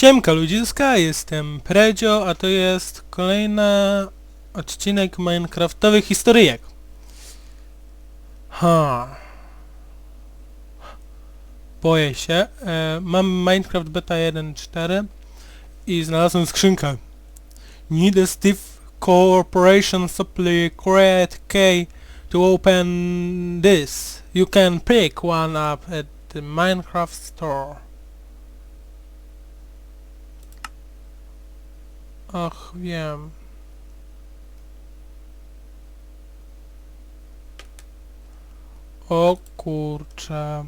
Siemka ludziska, jestem Predzio, a to jest kolejny odcinek Minecraftowych historyjek. Ha. Boję się. E, mam Minecraft Beta 1.4 i znalazłem skrzynkę. Need a stiff corporation supply create key to open this. You can pick one up at the Minecraft store. Ach, wiem. O kurczę.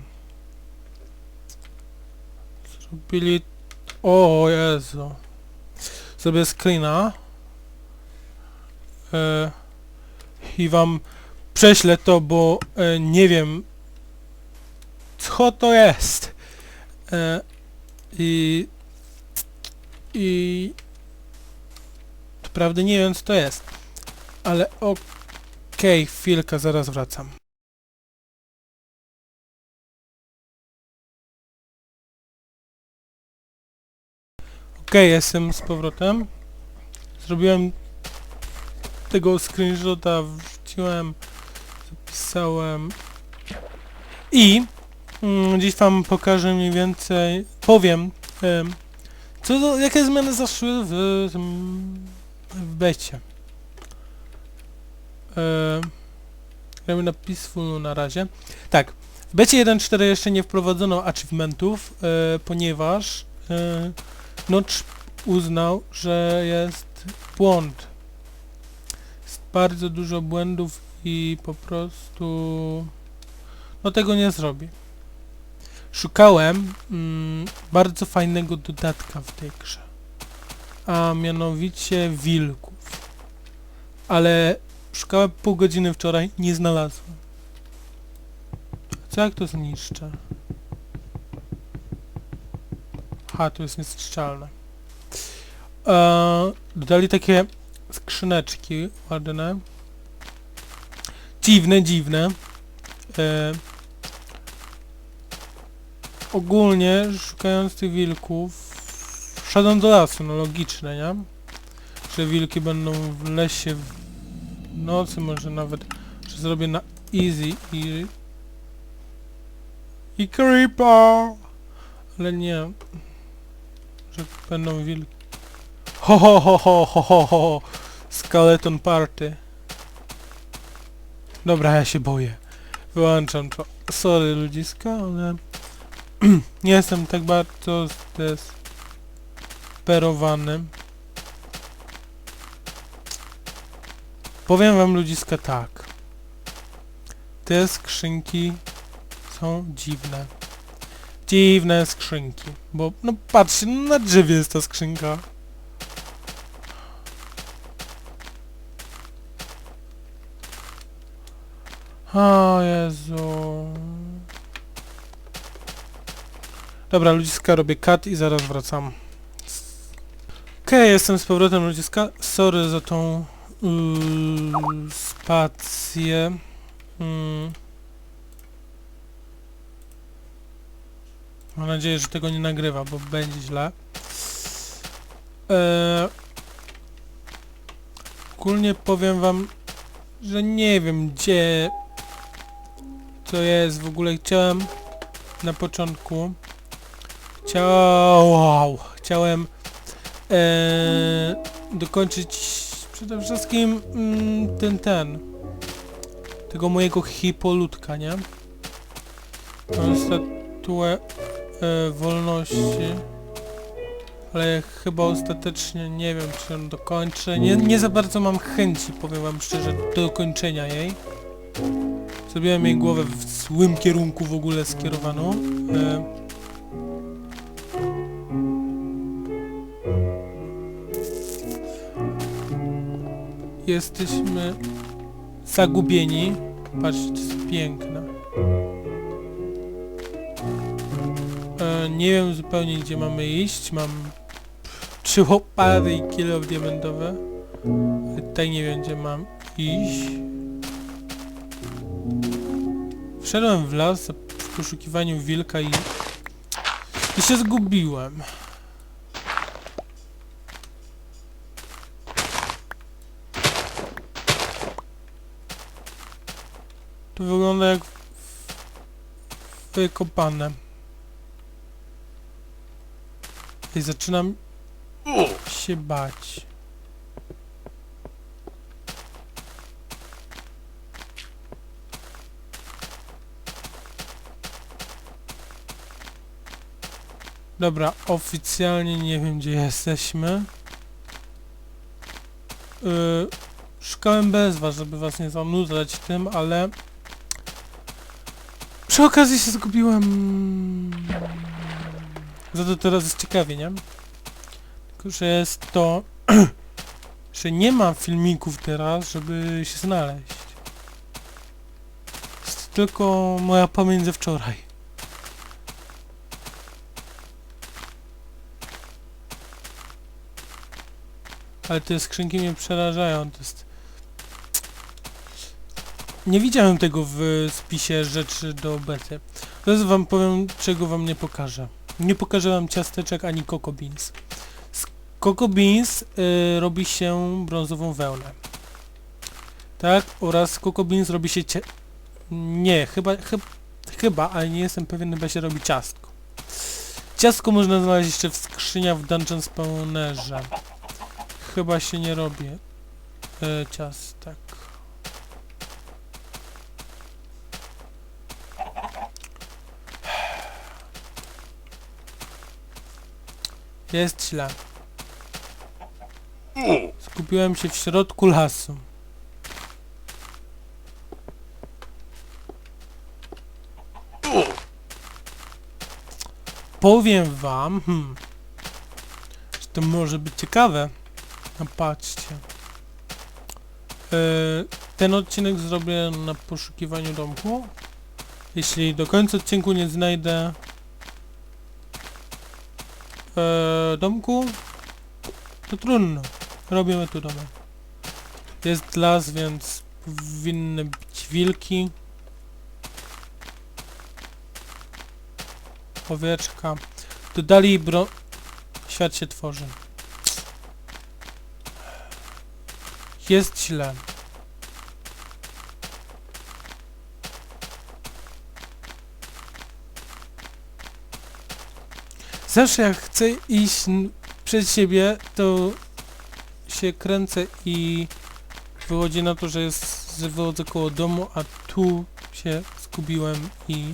Zrobili... O Jezu. Zrobię screena. E, I wam prześlę to, bo e, nie wiem co to jest. E, I... I... Prawdę nie wiem co to jest. Ale okej, chwilkę, zaraz wracam. Okej, jestem z powrotem. Zrobiłem tego screenshota, wrzuciłem, zapisałem i mm, dziś wam pokażę mniej więcej, powiem, em, co jakie zmiany zaszły w w becie. E, gramy na Peaceful na razie. Tak, w becie 1.4 jeszcze nie wprowadzono achievementów, e, ponieważ e, Notch uznał, że jest błąd. Jest bardzo dużo błędów i po prostu no tego nie zrobi. Szukałem mm, bardzo fajnego dodatka w tej grze a mianowicie wilków. Ale szukałem pół godziny wczoraj, nie znalazłem. Co jak to zniszczę? Ha, to jest niezniszczalne. Eee, dodali takie skrzyneczki ładne. Dziwne, dziwne. Eee, ogólnie szukając tych wilków Wszedłem do lasu, no logiczne, nie? Że wilki będą w lesie w nocy, może nawet, że zrobię na easy i... I creeper! Ale nie. Że będą wilki. Ho ho ho ho ho ho ho! Skeleton party. Dobra, ja się boję. Wyłączam to. Sorry ludziska, ale... nie jestem tak bardzo zdesperowany. Powiem wam ludziska tak. Te skrzynki są dziwne. Dziwne skrzynki. Bo, no patrzcie, no na drzewie jest ta skrzynka. O Jezu. Dobra, ludziska, robię cut i zaraz wracam. Okej, jestem z powrotem, ludziska. Sorry za tą yy, spację. Mm. Mam nadzieję, że tego nie nagrywa, bo będzie źle. Eee, ogólnie powiem wam, że nie wiem gdzie to jest w ogóle. Chciałem na początku chciałem, wow, chciałem eee, dokończyć przede wszystkim mm, ten, ten tego mojego hipolutka, nie? Mam statuę e, wolności ale chyba ostatecznie nie wiem czy ją dokończę. Nie, nie za bardzo mam chęci powiem wam szczerze do dokończenia jej. Zrobiłem jej głowę w złym kierunku w ogóle skierowaną. E, jesteśmy zagubieni patrzcie to jest piękne E, nie wiem zupełnie gdzie mamy iść. Mam trzy łopaty i kilo diamentowe. Ale tutaj nie wiem gdzie mam iść. Wszedłem w las w poszukiwaniu wilka i... I się zgubiłem. Wygląda jak wykopane. I zaczynam się bać. Dobra, oficjalnie nie wiem gdzie jesteśmy. Yy, szukałem bez was, żeby was nie zanudzać tym, ale... Przy okazji się zgubiłem... Za to teraz jest ciekawie, nie? Tylko, że jest to... że nie ma filmików teraz, żeby się znaleźć. Jest tylko moja pamięć ze wczoraj. Ale te skrzynki mnie przerażają, to jest... Nie widziałem tego w spisie rzeczy do bety. Teraz wam powiem, czego wam nie pokażę. Nie pokażę wam ciasteczek ani coco beans. Z coco beans y, robi się brązową wełnę. Tak? Oraz coco beans robi się cie... Nie, chyba, chyba, chyba, ale nie jestem pewien, chyba się robi ciastko. Ciastko można znaleźć jeszcze w skrzyniach w Dungeon Spawnerze. Chyba się nie robi e, ciastek. Jest źle. Skupiłem się w środku lasu. Powiem wam, hmm, że to może być ciekawe. No patrzcie. E, ten odcinek zrobię na poszukiwaniu domku. Jeśli do końca odcinku nie znajdę e, domku, to trudno. Robimy tu domek. Jest las, więc powinny być wilki. Owieczka. Dodali bro... Świat się tworzy. Jest źle. Zawsze jak chcę iść przed siebie, to się kręcę i wychodzi na to, że jest, że wychodzę koło domu, a tu się zgubiłem i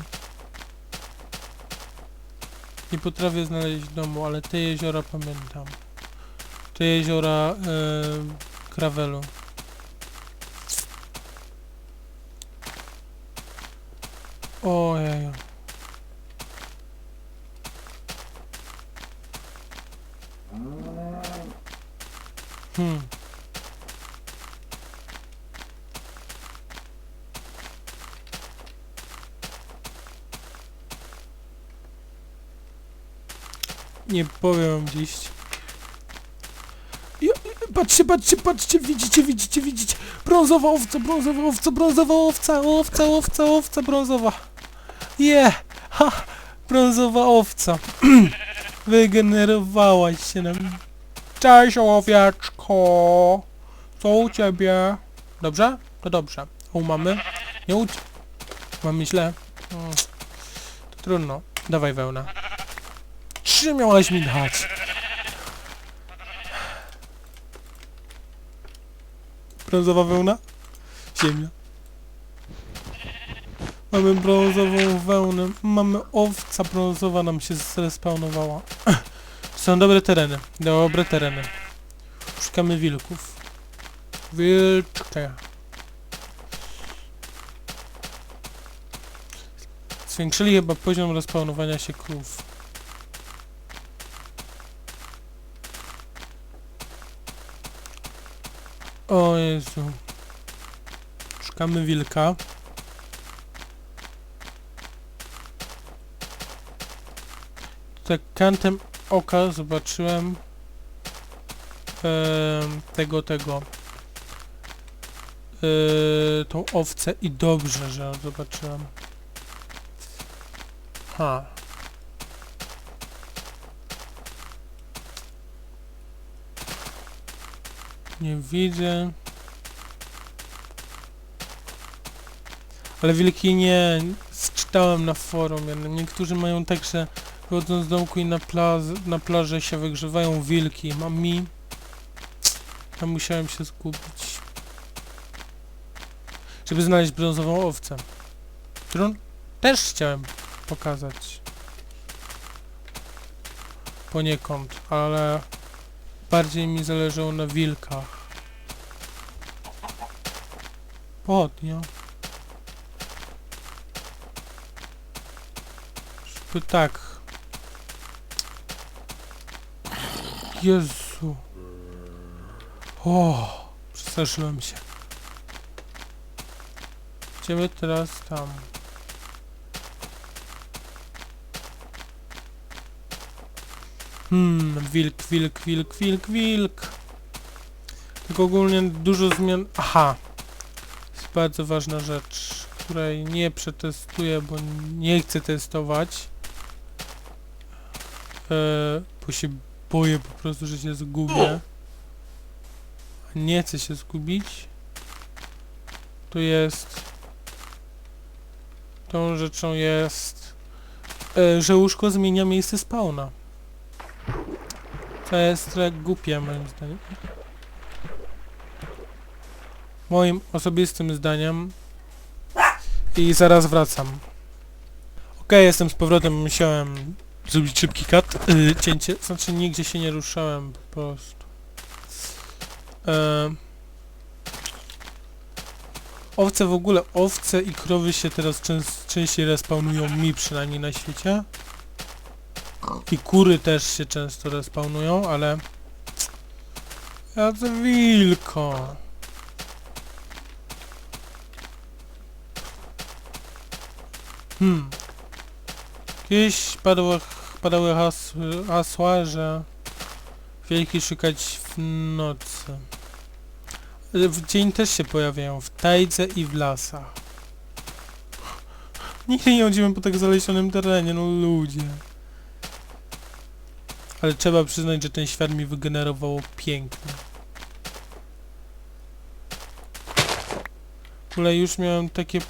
nie potrafię znaleźć domu, ale te jeziora pamiętam. Te jeziora e, Krawelu. Ojej. Hmm. Nie powiem dziś. Ja, patrzcie, patrzcie, patrzcie, widzicie, widzicie, widzicie. Brązowa owca, brązowa owca, brązowa owca, owca, owca, owca, brązowa. Je! Yeah. Ha! Brązowa owca. Wygenerowałaś się nam. Cześć, owieczko. Co u ciebie? Dobrze? To dobrze. U mamy? Nie u... Mamy źle? Mm. To trudno. Dawaj wełna. Trzy miałaś mi dać. Brązowa wełna? Ziemia. Mamy brązową wełnę. Mamy owca brązowa nam się zrespawnowała. Są dobre tereny. Dobre tereny. Szukamy wilków. Wilczkę. Zwiększyli chyba poziom respawnowania się krów. O Jezu. Szukamy wilka. Tak kantem oka zobaczyłem em, tego, tego e, tą owcę i dobrze, że zobaczyłem. Ha. Nie widzę. Ale wilki nie, czytałem na forum. Niektórzy mają tak, że wychodząc z domku i na, plaz, na plaży się wygrzewają wilki. Mam mi... Tam musiałem się zgubić. Żeby znaleźć brązową owcę. Którą też chciałem pokazać. Poniekąd, ale bardziej mi zależało na wilkach. Pochodnia. Żeby tak. Jezu. O, przestraszyłem się. Idziemy teraz tam. Hmm, wilk, wilk, wilk, wilk, wilk. Tylko ogólnie dużo zmian... Aha. Jest bardzo ważna rzecz, której nie przetestuję, bo nie chcę testować. Eee, bo się boję po prostu, że się zgubię. Nie chcę się zgubić. Tu jest... Tą rzeczą jest... E, że łóżko zmienia miejsce spawna. To jest trochę głupie moim zdaniem. Moim osobistym zdaniem. I zaraz wracam. Okej, jestem z powrotem, musiałem zrobić szybki cut, yy, cięcie, znaczy nigdzie się nie ruszałem po prostu. Eee, owce w ogóle, owce i krowy się teraz częściej respawnują mi przynajmniej na świecie. I kury też się często respawnują, ale... Ja to wilko. Hmm. Kiedyś padło, padały hasły, hasła, że wilki szukać w nocy. W dzień też się pojawiają, w tajdze i w lasach. Nigdy nie chodziłem po tak zalesionym terenie, no ludzie. Ale trzeba przyznać, że ten świat mi wygenerował pięknie. W ogóle już miałem takie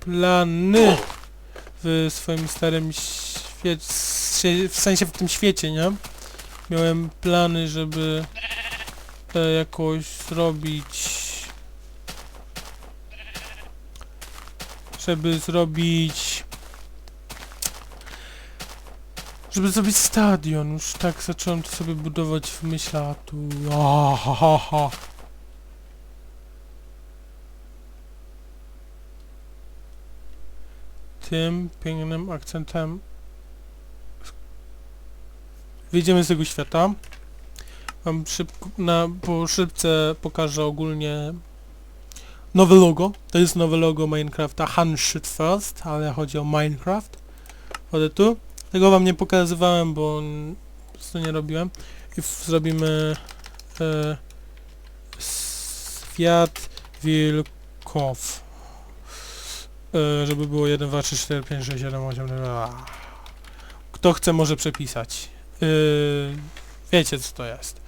plany w swoim starym świecie, w sensie w tym świecie, nie? Miałem plany, żeby jakoś zrobić żeby zrobić żeby zrobić stadion. Już tak zacząłem to sobie budować w myślach, tu... Ah, ha, ha, ha. Tym pięknym akcentem wyjdziemy z tego świata. Wam szybko, na, po szybce pokażę ogólnie nowe logo. To jest nowe logo Minecrafta Handshit First, ale chodzi o Minecraft. Chodzę tu. Tego wam nie pokazywałem, bo po prostu nie robiłem. I zrobimy e, świat wilków. E, żeby było 1, 2, 3, 4, 5, 6, 7, 8, 9. a. Kto chce może przepisać. E, wiecie co to jest.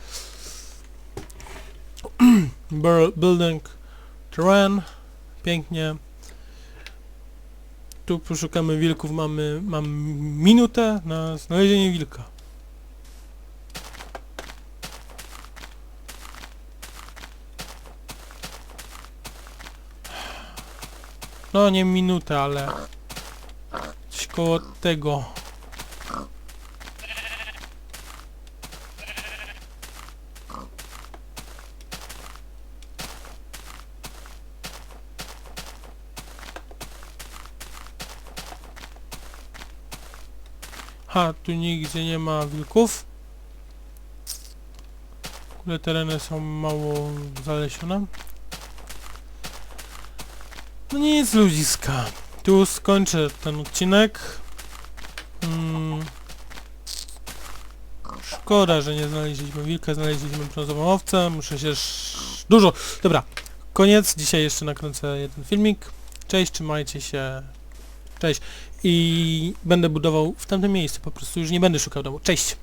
Building terrain. Pięknie. Tu poszukamy wilków, mamy, mam minutę na znalezienie wilka. No nie minutę, ale coś koło tego. Ha, tu nigdzie nie ma wilków. W ogóle tereny są mało zalesione. No nic ludziska. Tu skończę ten odcinek. Mm. Szkoda, że nie znaleźliśmy wilka, znaleźliśmy brązową owcę. Muszę się... Dużo! Dobra, koniec. Dzisiaj jeszcze nakręcę jeden filmik. Cześć, trzymajcie się. Cześć. I będę budował w tamtym miejscu, po prostu już nie będę szukał domu. Cześć!